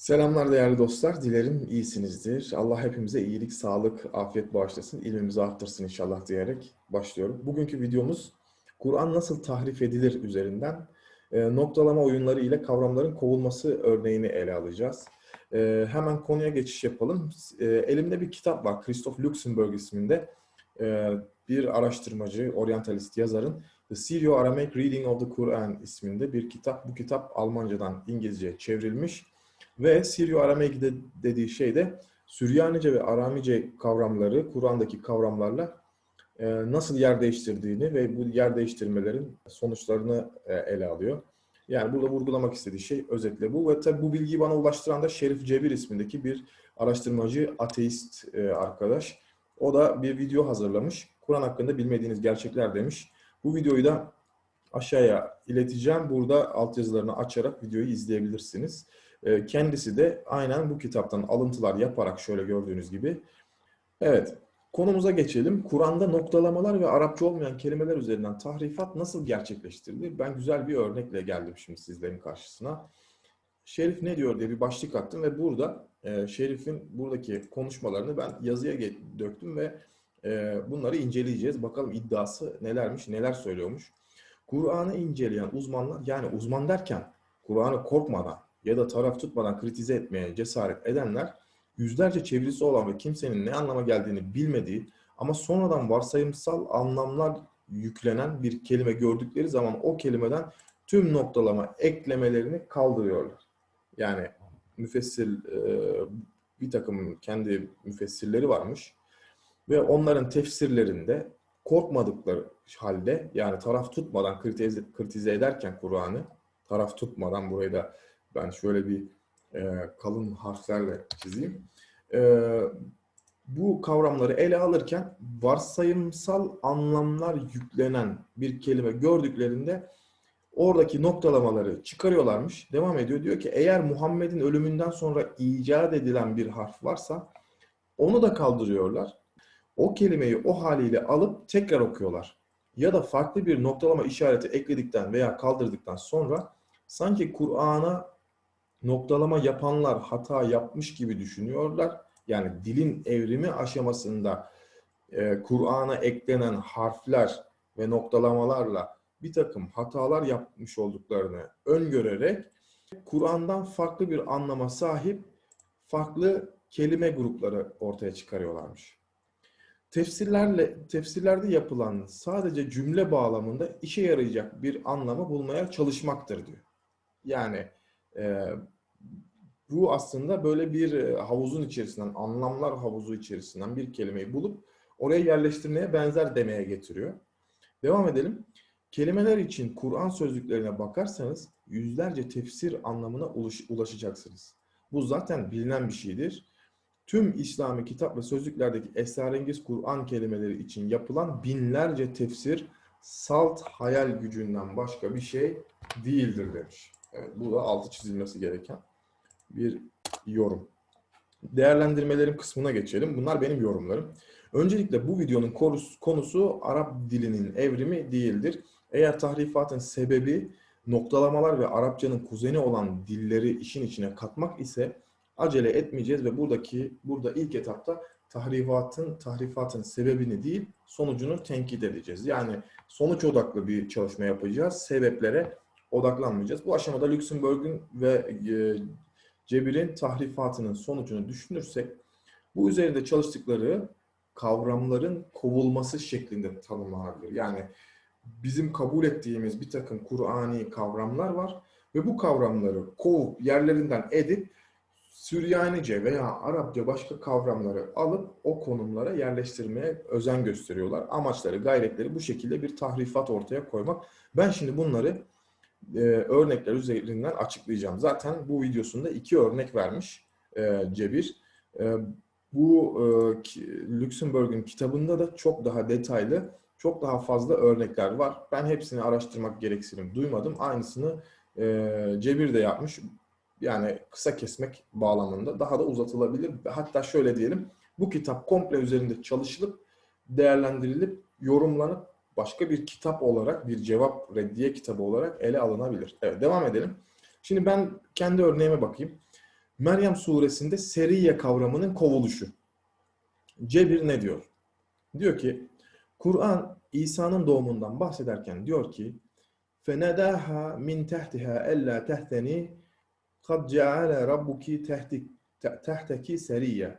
Selamlar değerli dostlar. Dilerim iyisinizdir. Allah hepimize iyilik, sağlık, afiyet bağışlasın. İlmimizi arttırsın inşallah diyerek başlıyorum. Bugünkü videomuz Kur'an nasıl tahrif edilir üzerinden e, noktalama oyunları ile kavramların kovulması örneğini ele alacağız. E, hemen konuya geçiş yapalım. E, elimde bir kitap var. Christoph Luxemburg isminde e, bir araştırmacı, oryantalist yazarın The Syrio-Aramaic Reading of the Quran isminde bir kitap. Bu kitap Almancadan İngilizceye çevrilmiş. Ve Siryo-Aramaic de, dediği şey de Süryanice ve Aramice kavramları Kur'an'daki kavramlarla e, nasıl yer değiştirdiğini ve bu yer değiştirmelerin sonuçlarını e, ele alıyor. Yani burada vurgulamak istediği şey özetle bu. Ve tabi bu bilgiyi bana ulaştıran da Şerif Cebir ismindeki bir araştırmacı, ateist e, arkadaş. O da bir video hazırlamış. Kur'an hakkında bilmediğiniz gerçekler demiş. Bu videoyu da aşağıya ileteceğim. Burada altyazılarını açarak videoyu izleyebilirsiniz. E, kendisi de aynen bu kitaptan alıntılar yaparak şöyle gördüğünüz gibi. Evet, konumuza geçelim. Kur'an'da noktalamalar ve Arapça olmayan kelimeler üzerinden tahrifat nasıl gerçekleştirilir? Ben güzel bir örnekle geldim şimdi sizlerin karşısına. Şerif ne diyor diye bir başlık attım ve burada e, Şerif'in buradaki konuşmalarını ben yazıya döktüm ve e, bunları inceleyeceğiz. Bakalım iddiası nelermiş, neler söylüyormuş. Kur'an'ı inceleyen uzmanlar, yani uzman derken Kur'an'ı korkmadan, ya da taraf tutmadan kritize etmeye cesaret edenler yüzlerce çevirisi olan ve kimsenin ne anlama geldiğini bilmediği ama sonradan varsayımsal anlamlar yüklenen bir kelime gördükleri zaman o kelimeden tüm noktalama eklemelerini kaldırıyorlar. Yani müfessir bir takım kendi müfessirleri varmış ve onların tefsirlerinde korkmadıkları halde yani taraf tutmadan kritize, kritize ederken Kur'an'ı taraf tutmadan burayı da ben şöyle bir e, kalın harflerle çizeyim. E, bu kavramları ele alırken varsayımsal anlamlar yüklenen bir kelime gördüklerinde oradaki noktalamaları çıkarıyorlarmış. Devam ediyor. Diyor ki eğer Muhammed'in ölümünden sonra icat edilen bir harf varsa onu da kaldırıyorlar. O kelimeyi o haliyle alıp tekrar okuyorlar. Ya da farklı bir noktalama işareti ekledikten veya kaldırdıktan sonra sanki Kur'an'a noktalama yapanlar hata yapmış gibi düşünüyorlar. Yani dilin evrimi aşamasında e, Kur'an'a eklenen harfler ve noktalamalarla bir takım hatalar yapmış olduklarını öngörerek Kur'an'dan farklı bir anlama sahip farklı kelime grupları ortaya çıkarıyorlarmış. Tefsirlerle tefsirlerde yapılan sadece cümle bağlamında işe yarayacak bir anlamı bulmaya çalışmaktır diyor. Yani bu aslında böyle bir havuzun içerisinden, anlamlar havuzu içerisinden bir kelimeyi bulup oraya yerleştirmeye benzer demeye getiriyor. Devam edelim. Kelimeler için Kur'an sözlüklerine bakarsanız yüzlerce tefsir anlamına ulaşacaksınız. Bu zaten bilinen bir şeydir. Tüm İslami kitap ve sözlüklerdeki esrarengiz Kur'an kelimeleri için yapılan binlerce tefsir salt hayal gücünden başka bir şey değildir demiş. Evet, bu da altı çizilmesi gereken bir yorum. Değerlendirmelerim kısmına geçelim. Bunlar benim yorumlarım. Öncelikle bu videonun konusu Arap dilinin evrimi değildir. Eğer tahrifatın sebebi noktalamalar ve Arapçanın kuzeni olan dilleri işin içine katmak ise acele etmeyeceğiz ve buradaki burada ilk etapta tahrifatın tahrifatın sebebini değil sonucunu tenkit edeceğiz. Yani sonuç odaklı bir çalışma yapacağız. Sebeplere odaklanmayacağız. Bu aşamada Luxemburg'un ve e, Cebir'in tahrifatının sonucunu düşünürsek bu üzerinde çalıştıkları kavramların kovulması şeklinde tanımlanabilir. Yani bizim kabul ettiğimiz bir takım Kur'ani kavramlar var ve bu kavramları kovup yerlerinden edip Süryanice veya Arapça başka kavramları alıp o konumlara yerleştirmeye özen gösteriyorlar. Amaçları, gayretleri bu şekilde bir tahrifat ortaya koymak. Ben şimdi bunları e, örnekler üzerinden açıklayacağım. Zaten bu videosunda iki örnek vermiş e, Cebir. E, bu e, Luxemburg'un kitabında da çok daha detaylı, çok daha fazla örnekler var. Ben hepsini araştırmak gereksinim duymadım. Aynısını e, Cebir de yapmış. Yani kısa kesmek bağlamında daha da uzatılabilir. Hatta şöyle diyelim, bu kitap komple üzerinde çalışılıp, değerlendirilip, yorumlanıp başka bir kitap olarak, bir cevap reddiye kitabı olarak ele alınabilir. Evet, devam edelim. Şimdi ben kendi örneğime bakayım. Meryem suresinde seriye kavramının kovuluşu. Cebir ne diyor? Diyor ki Kur'an İsa'nın doğumundan bahsederken diyor ki فَنَدَاهَا مِنْ تَحْتِهَا أَلَّا تَحْتَنِي قَدْ جَعَلَ رَبُّكِ تَحْتَكِ سَرِيَّ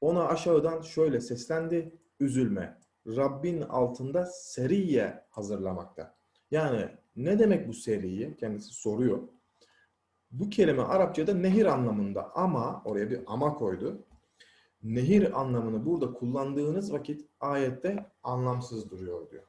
Ona aşağıdan şöyle seslendi, üzülme. Rabbin altında seriye hazırlamakta. Yani ne demek bu seriye? Kendisi soruyor. Bu kelime Arapçada nehir anlamında ama, oraya bir ama koydu. Nehir anlamını burada kullandığınız vakit ayette anlamsız duruyor diyor.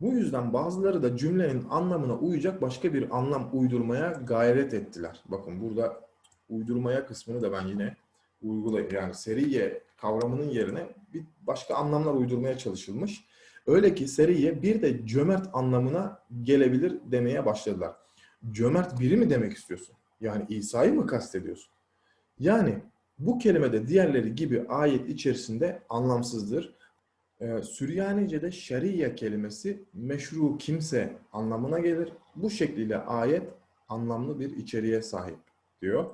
Bu yüzden bazıları da cümlenin anlamına uyacak başka bir anlam uydurmaya gayret ettiler. Bakın burada uydurmaya kısmını da ben yine uygulayayım. Yani seriye kavramının yerine bir başka anlamlar uydurmaya çalışılmış. Öyle ki seriye bir de cömert anlamına gelebilir demeye başladılar. Cömert biri mi demek istiyorsun? Yani İsa'yı mı kastediyorsun? Yani bu kelime de diğerleri gibi ayet içerisinde anlamsızdır. Ee, Süryanice'de şeriye kelimesi meşru kimse anlamına gelir. Bu şekliyle ayet anlamlı bir içeriğe sahip diyor.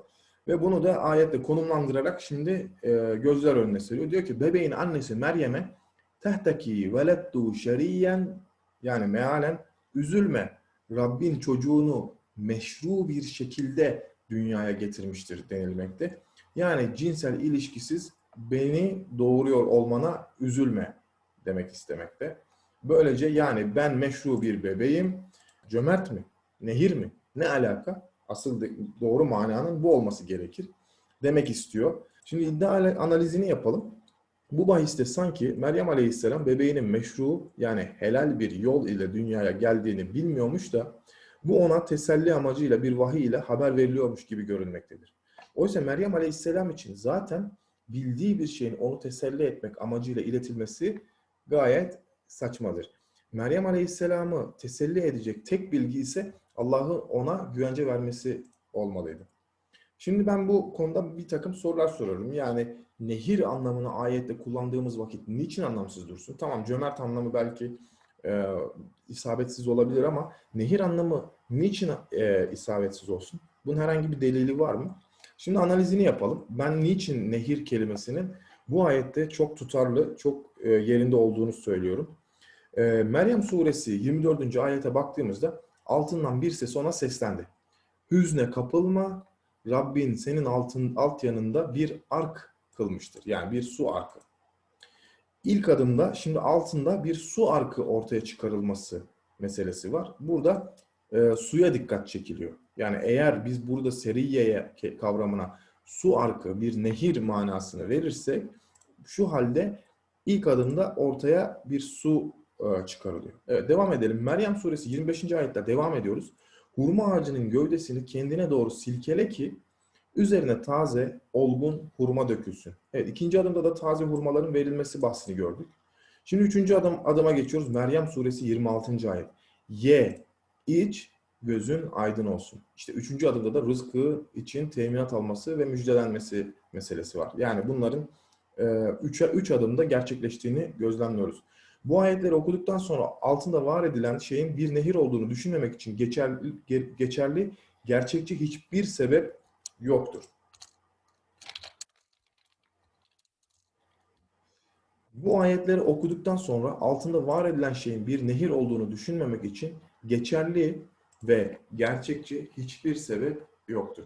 Ve bunu da ayette konumlandırarak şimdi e, gözler önüne seriyor. Diyor ki bebeğin annesi Meryem'e tehteki velettu şeriyen yani mealen üzülme Rabbin çocuğunu meşru bir şekilde dünyaya getirmiştir denilmekte. Yani cinsel ilişkisiz beni doğuruyor olmana üzülme demek istemekte. Böylece yani ben meşru bir bebeğim, cömert mi, nehir mi, ne alaka? Asıl doğru mananın bu olması gerekir demek istiyor. Şimdi iddia analizini yapalım. Bu bahiste sanki Meryem Aleyhisselam bebeğinin meşru yani helal bir yol ile dünyaya geldiğini bilmiyormuş da bu ona teselli amacıyla bir vahiy ile haber veriliyormuş gibi görünmektedir. Oysa Meryem Aleyhisselam için zaten bildiği bir şeyin onu teselli etmek amacıyla iletilmesi gayet saçmadır. Meryem Aleyhisselam'ı teselli edecek tek bilgi ise Allah'ın ona güvence vermesi olmalıydı. Şimdi ben bu konuda bir takım sorular soruyorum. Yani nehir anlamını ayette kullandığımız vakit niçin anlamsız dursun? Tamam cömert anlamı belki e, isabetsiz olabilir ama nehir anlamı niçin e, isabetsiz olsun? Bunun herhangi bir delili var mı? Şimdi analizini yapalım. Ben niçin nehir kelimesinin bu ayette çok tutarlı, çok e, yerinde olduğunu söylüyorum. E, Meryem suresi 24. ayete baktığımızda altından bir ses ona seslendi. Hüzne kapılma, Rabbin senin altın alt yanında bir ark kılmıştır. Yani bir su arkı. İlk adımda şimdi altında bir su arkı ortaya çıkarılması meselesi var. Burada e, suya dikkat çekiliyor. Yani eğer biz burada seriyeye kavramına su arkı, bir nehir manasını verirsek şu halde ilk adımda ortaya bir su çıkarılıyor. Evet devam edelim. Meryem suresi 25. ayette devam ediyoruz. Hurma ağacının gövdesini kendine doğru silkele ki üzerine taze, olgun hurma dökülsün. Evet ikinci adımda da taze hurmaların verilmesi bahsini gördük. Şimdi üçüncü adım adıma geçiyoruz. Meryem suresi 26. ayet. Ye, iç, gözün aydın olsun. İşte üçüncü adımda da rızkı için teminat alması ve müjdelenmesi meselesi var. Yani bunların e, üç, üç adımda gerçekleştiğini gözlemliyoruz. Bu ayetleri okuduktan sonra altında var edilen şeyin bir nehir olduğunu düşünmemek için geçerli, geçerli gerçekçi hiçbir sebep yoktur. Bu ayetleri okuduktan sonra altında var edilen şeyin bir nehir olduğunu düşünmemek için geçerli ve gerçekçi hiçbir sebep yoktur.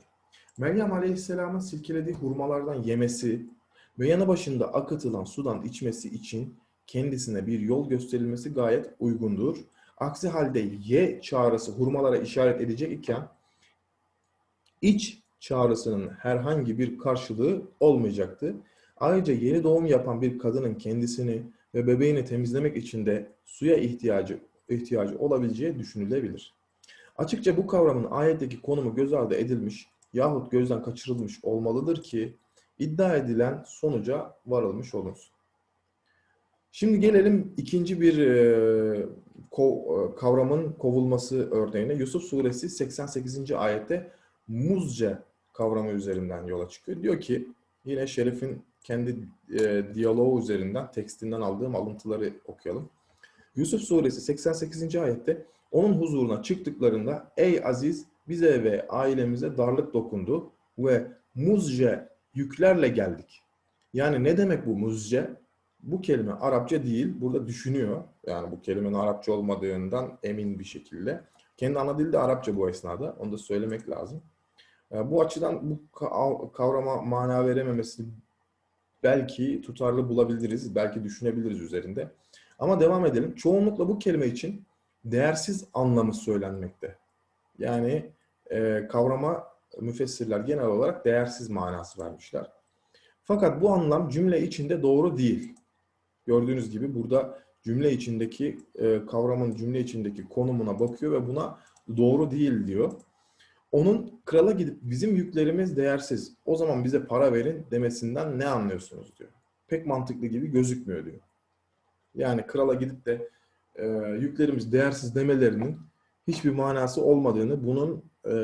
Meryem Aleyhisselam'ın silkelediği hurmalardan yemesi ve yanı başında akıtılan sudan içmesi için kendisine bir yol gösterilmesi gayet uygundur. Aksi halde ye çağrısı hurmalara işaret edecek iken iç çağrısının herhangi bir karşılığı olmayacaktı. Ayrıca yeni doğum yapan bir kadının kendisini ve bebeğini temizlemek için de suya ihtiyacı ihtiyacı olabileceği düşünülebilir. Açıkça bu kavramın ayetteki konumu göz ardı edilmiş yahut gözden kaçırılmış olmalıdır ki iddia edilen sonuca varılmış olunsun. Şimdi gelelim ikinci bir e, kavramın kovulması örneğine. Yusuf suresi 88. ayette muzce kavramı üzerinden yola çıkıyor. Diyor ki yine Şerif'in kendi e, diyaloğu üzerinden tekstinden aldığım alıntıları okuyalım. Yusuf suresi 88. ayette onun huzuruna çıktıklarında ey aziz bize ve ailemize darlık dokundu ve muzce yüklerle geldik. Yani ne demek bu muzce? Bu kelime Arapça değil. Burada düşünüyor. Yani bu kelimenin Arapça olmadığından emin bir şekilde. Kendi ana dili de Arapça bu esnada. Onu da söylemek lazım. E, Bu açıdan bu ka- kavrama mana verememesini belki tutarlı bulabiliriz, belki düşünebiliriz üzerinde. Ama devam edelim. Çoğunlukla bu kelime için değersiz anlamı söylenmekte. Yani e, kavrama müfessirler genel olarak değersiz manası vermişler. Fakat bu anlam cümle içinde doğru değil. Gördüğünüz gibi burada cümle içindeki e, kavramın cümle içindeki konumuna bakıyor ve buna doğru değil diyor. Onun krala gidip bizim yüklerimiz değersiz. O zaman bize para verin demesinden ne anlıyorsunuz diyor. Pek mantıklı gibi gözükmüyor diyor. Yani krala gidip de e, yüklerimiz değersiz demelerinin hiçbir manası olmadığını, bunun e,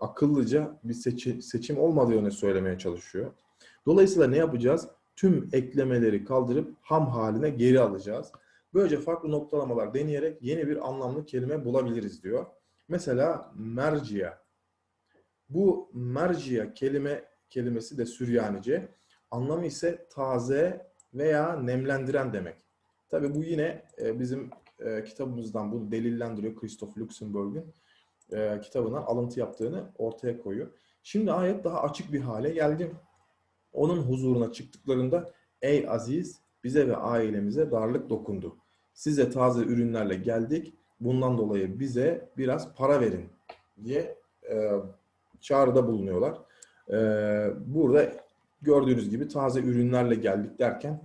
akıllıca bir seçi- seçim olmadığını söylemeye çalışıyor. Dolayısıyla ne yapacağız? Tüm eklemeleri kaldırıp ham haline geri alacağız. Böylece farklı noktalamalar deneyerek yeni bir anlamlı kelime bulabiliriz diyor. Mesela mercia. Bu mercia kelime kelimesi de Süryanice. Anlamı ise taze veya nemlendiren demek. Tabii bu yine e, bizim e, kitabımızdan bunu delillendiriyor. Christoph Luxemburg'un e, kitabından alıntı yaptığını ortaya koyuyor. Şimdi ayet daha açık bir hale geldi. Onun huzuruna çıktıklarında ey aziz bize ve ailemize darlık dokundu. Size taze ürünlerle geldik. Bundan dolayı bize biraz para verin diye e, çağrıda bulunuyorlar. E, burada gördüğünüz gibi taze ürünlerle geldik derken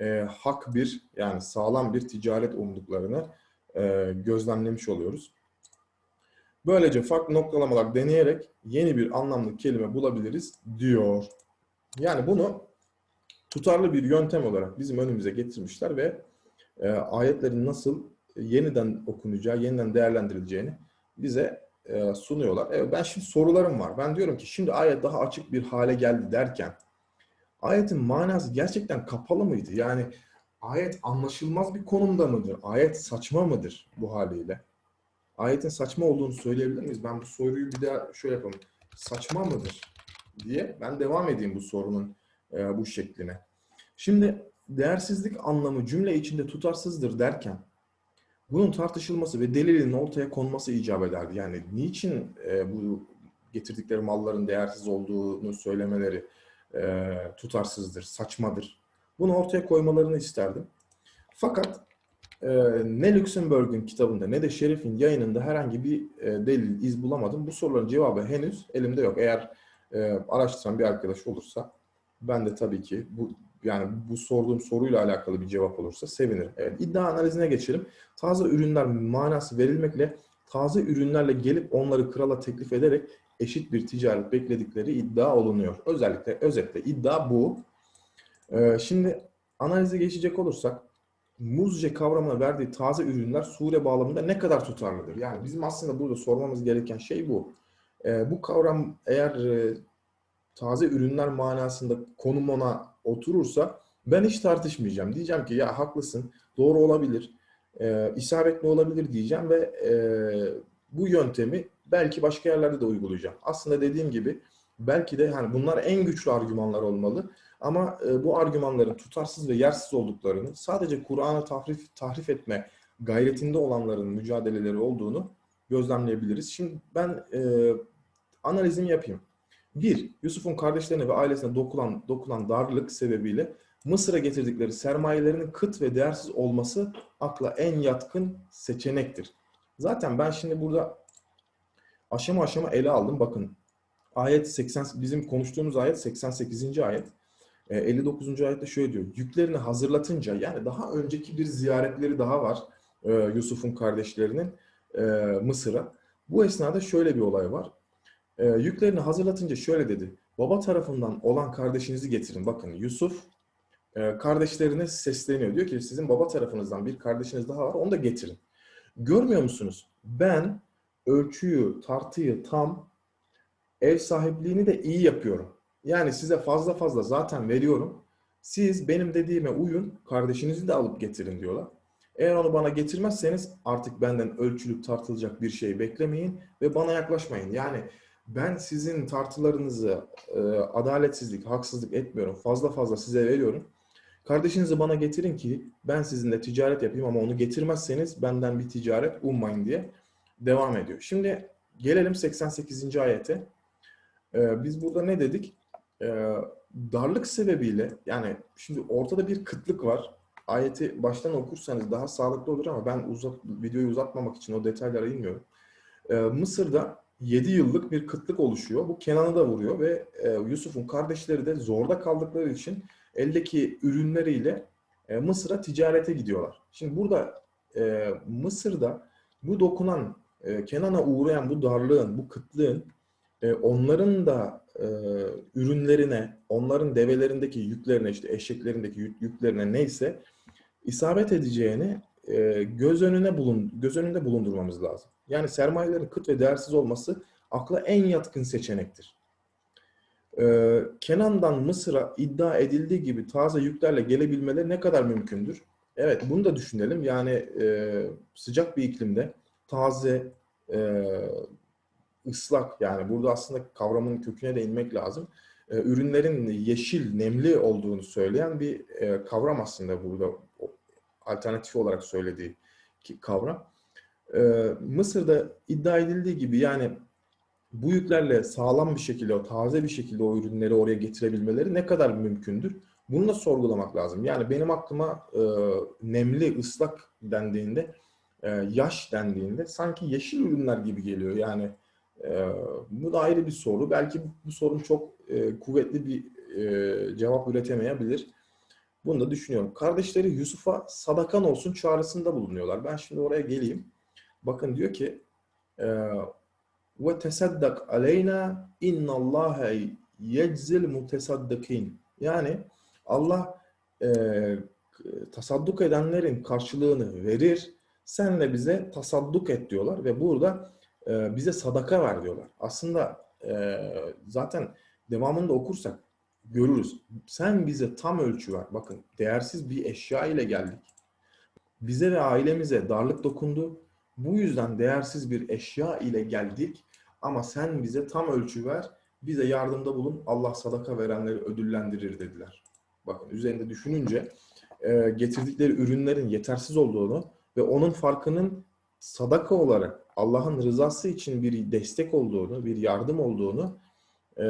e, hak bir yani sağlam bir ticaret umduklarını e, gözlemlemiş oluyoruz. Böylece farklı noktalamalar deneyerek yeni bir anlamlı kelime bulabiliriz diyor. Yani bunu tutarlı bir yöntem olarak bizim önümüze getirmişler ve e, ayetlerin nasıl yeniden okunacağı, yeniden değerlendirileceğini bize e, sunuyorlar. Evet, ben şimdi sorularım var. Ben diyorum ki şimdi ayet daha açık bir hale geldi derken ayetin manası gerçekten kapalı mıydı? Yani ayet anlaşılmaz bir konumda mıdır? Ayet saçma mıdır bu haliyle? Ayetin saçma olduğunu söyleyebilir miyiz? Ben bu soruyu bir daha şöyle yapalım. Saçma mıdır diye ben devam edeyim bu sorunun e, bu şekline. Şimdi değersizlik anlamı cümle içinde tutarsızdır derken bunun tartışılması ve delilin ortaya konması icap ederdi. Yani niçin e, bu getirdikleri malların değersiz olduğunu söylemeleri e, tutarsızdır, saçmadır. Bunu ortaya koymalarını isterdim. Fakat e, ne Luxemburg'un kitabında ne de Şerif'in yayınında herhangi bir e, delil, iz bulamadım. Bu soruların cevabı henüz elimde yok. Eğer e, araştıran bir arkadaş olursa ben de tabii ki bu yani bu sorduğum soruyla alakalı bir cevap olursa sevinirim. Evet, iddia analizine geçelim. Taze ürünler manası verilmekle taze ürünlerle gelip onları krala teklif ederek eşit bir ticaret bekledikleri iddia olunuyor. Özellikle özetle iddia bu. Ee, şimdi analize geçecek olursak muzce kavramına verdiği taze ürünler sure bağlamında ne kadar tutarlıdır? Yani bizim aslında burada sormamız gereken şey bu. Ee, bu kavram eğer e, taze ürünler manasında konum ona oturursa ben hiç tartışmayacağım. Diyeceğim ki ya haklısın, doğru olabilir, e, isabetli olabilir diyeceğim ve e, bu yöntemi belki başka yerlerde de uygulayacağım. Aslında dediğim gibi belki de hani bunlar en güçlü argümanlar olmalı. Ama bu argümanların tutarsız ve yersiz olduklarını, sadece Kur'an'ı tahrif, tahrif etme gayretinde olanların mücadeleleri olduğunu gözlemleyebiliriz. Şimdi ben analizimi yapayım. Bir, Yusuf'un kardeşlerine ve ailesine dokunan, dokunan darlık sebebiyle Mısır'a getirdikleri sermayelerinin kıt ve değersiz olması akla en yatkın seçenektir. Zaten ben şimdi burada aşama aşama ele aldım. Bakın ayet 80 bizim konuştuğumuz ayet 88. ayet. E, 59. ayette şöyle diyor. Yüklerini hazırlatınca yani daha önceki bir ziyaretleri daha var e, Yusuf'un kardeşlerinin e, Mısır'a. Bu esnada şöyle bir olay var. E, yüklerini hazırlatınca şöyle dedi. Baba tarafından olan kardeşinizi getirin. Bakın Yusuf e, kardeşlerine sesleniyor. Diyor ki sizin baba tarafınızdan bir kardeşiniz daha var onu da getirin. Görmüyor musunuz? Ben ölçüyü, tartıyı tam, ev sahipliğini de iyi yapıyorum. Yani size fazla fazla zaten veriyorum. Siz benim dediğime uyun, kardeşinizi de alıp getirin diyorlar. Eğer onu bana getirmezseniz artık benden ölçülüp tartılacak bir şey beklemeyin ve bana yaklaşmayın. Yani Ben sizin tartılarınızı e, adaletsizlik, haksızlık etmiyorum. Fazla fazla size veriyorum. Kardeşinizi bana getirin ki ben sizinle ticaret yapayım ama onu getirmezseniz benden bir ticaret ummayın diye devam ediyor. Şimdi gelelim 88. ayete. Ee, biz burada ne dedik? Ee, darlık sebebiyle yani şimdi ortada bir kıtlık var. Ayeti baştan okursanız daha sağlıklı olur ama ben uzat, videoyu uzatmamak için o detaylara inmiyorum. Ee, Mısır'da 7 yıllık bir kıtlık oluşuyor. Bu Kenan'ı da vuruyor ve e, Yusuf'un kardeşleri de zorda kaldıkları için eldeki ürünleriyle e, Mısır'a ticarete gidiyorlar. Şimdi burada e, Mısır'da bu dokunan, e, Kenan'a uğrayan bu darlığın, bu kıtlığın e, onların da e, ürünlerine, onların develerindeki yüklerine, işte eşeklerindeki yük, yüklerine neyse isabet edeceğini e, göz önüne bulun göz önünde bulundurmamız lazım. Yani sermayelerin kıt ve değersiz olması akla en yatkın seçenektir. Ee, Kenan'dan Mısır'a iddia edildiği gibi taze yüklerle gelebilmeleri ne kadar mümkündür? Evet, bunu da düşünelim. Yani e, sıcak bir iklimde taze, e, ıslak yani burada aslında kavramın köküne de inmek lazım. E, ürünlerin yeşil, nemli olduğunu söyleyen bir e, kavram aslında burada alternatif olarak söylediği kavram. E, Mısır'da iddia edildiği gibi yani bu yüklerle sağlam bir şekilde, o taze bir şekilde o ürünleri oraya getirebilmeleri ne kadar mümkündür? Bunu da sorgulamak lazım. Yani benim aklıma e, nemli, ıslak dendiğinde, e, yaş dendiğinde sanki yeşil ürünler gibi geliyor. Yani e, bu da ayrı bir soru. Belki bu sorun çok e, kuvvetli bir e, cevap üretemeyebilir. Bunu da düşünüyorum. Kardeşleri Yusuf'a sadakan olsun çağrısında bulunuyorlar. Ben şimdi oraya geleyim. Bakın diyor ki e, ve tesaddak aleyna innallâhe yeczil mutesaddikin. Yani Allah e, tasadduk edenlerin karşılığını verir. Sen de bize tasadduk et diyorlar ve burada e, bize sadaka ver diyorlar. Aslında e, zaten devamında okursak görürüz. Sen bize tam ölçü ver. Bakın değersiz bir eşya ile geldik. Bize ve ailemize darlık dokundu. Bu yüzden değersiz bir eşya ile geldik ama sen bize tam ölçü ver, bize yardımda bulun, Allah sadaka verenleri ödüllendirir dediler. Bakın üzerinde düşününce e, getirdikleri ürünlerin yetersiz olduğunu ve onun farkının sadaka olarak Allah'ın rızası için bir destek olduğunu, bir yardım olduğunu e,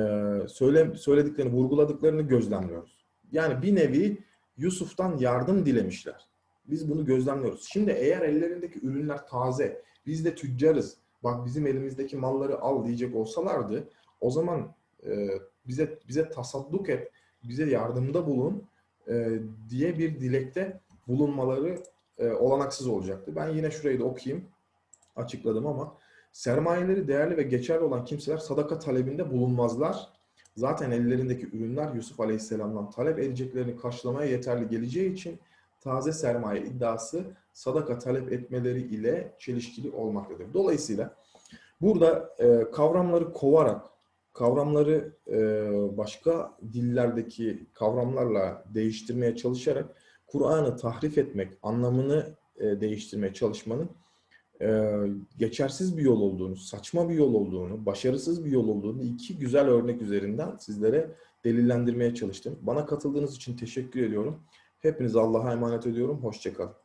söyle, söylediklerini, vurguladıklarını gözlemliyoruz. Yani bir nevi Yusuf'tan yardım dilemişler. Biz bunu gözlemliyoruz. Şimdi eğer ellerindeki ürünler taze, biz de tüccarız, bak bizim elimizdeki malları al diyecek olsalardı o zaman e, bize bize tasadduk et, bize yardımda bulun e, diye bir dilekte bulunmaları e, olanaksız olacaktı. Ben yine şurayı da okuyayım. Açıkladım ama sermayeleri değerli ve geçerli olan kimseler sadaka talebinde bulunmazlar. Zaten ellerindeki ürünler Yusuf Aleyhisselam'dan talep edeceklerini karşılamaya yeterli geleceği için taze sermaye iddiası sadaka talep etmeleri ile çelişkili olmaktadır. Dolayısıyla burada e, kavramları kovarak, kavramları e, başka dillerdeki kavramlarla değiştirmeye çalışarak Kur'an'ı tahrif etmek, anlamını e, değiştirmeye çalışmanın e, geçersiz bir yol olduğunu, saçma bir yol olduğunu, başarısız bir yol olduğunu iki güzel örnek üzerinden sizlere delillendirmeye çalıştım. Bana katıldığınız için teşekkür ediyorum. Hepinizi Allah'a emanet ediyorum. Hoşçakalın.